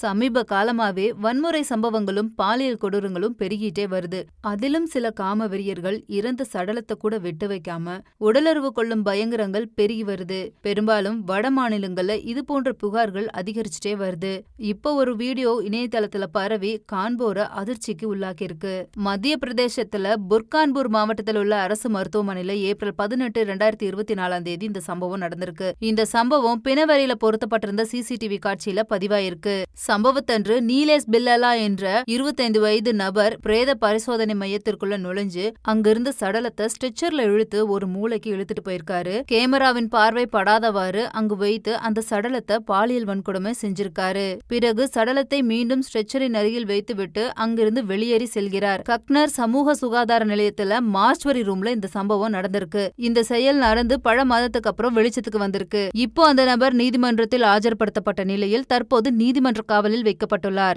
சமீப காலமாவே வன்முறை சம்பவங்களும் பாலியல் கொடூரங்களும் பெருகிட்டே வருது. அதிலும் சில காம வெறியர்கள் இறந்த சடலத்தை கூட விட்டு வைக்காம உடலுறவு கொள்ளும் பயங்கரங்கள் பெருகி வருது. பெரும்பாலும் வட மாநிலங்கள்ல இது போன்ற புகார்கள் அதிகரிச்சுட்டே வருது. இப்போ ஒரு வீடியோ இணையதளத்துல பரவி காண்போர அதிர்ச்சிக்கு உள்ளாக்கியிருக்கு. மத்திய பிரதேசத்துல புர்கான்பூர் மாவட்டத்தில் உள்ள அரசு மருத்துவமனையில ஏப்ரல் பதினெட்டு ரெண்டாயிரத்தி இருபத்தி நாலாம் தேதி இந்த சம்பவம் நடந்திருக்கு. இந்த சம்பவம் பிணவரையில பொருத்தப்பட்டிருந்த சிசிடிவி காட்சியில பதிவாயிருக்கு. சம்பவத்தன்று நீலேஷ் பில்லலா என்ற இருபத்தைந்து வயது நபர் பிரேத பரிசோதனை மையத்திற்குள்ள நுழைஞ்சு அங்கிருந்து சடலத்தை ஸ்ட்ரெச்சர்ல இழுத்து ஒரு மூளைக்கு இழுத்துட்டு போயிருக்காரு. கேமராவின் பார்வை படாதவாறு அங்கு வைத்து அந்த சடலத்தை பாலியல் வன்கொடுமை செஞ்சிருக்காரு. பிறகு சடலத்தை மீண்டும் ஸ்ட்ரெச்சரின் அருகில் வைத்துவிட்டு அங்கிருந்து வெளியேறி செல்கிறார். கக்னர் சமூக சுகாதார நிலையத்துல மார்ச்வரி ரூம்ல இந்த சம்பவம் நடந்திருக்கு. இந்த செயல் நடந்து பல மாதத்துக்கு அப்புறம் வெளிச்சத்துக்கு வந்திருக்கு. இப்போ அந்த நபர் நீதிமன்றத்தில் ஆஜர்படுத்தப்பட்ட நிலையில் தற்போது நீதிமன்ற காவலில் வைக்கப்பட்டுள்ளார்.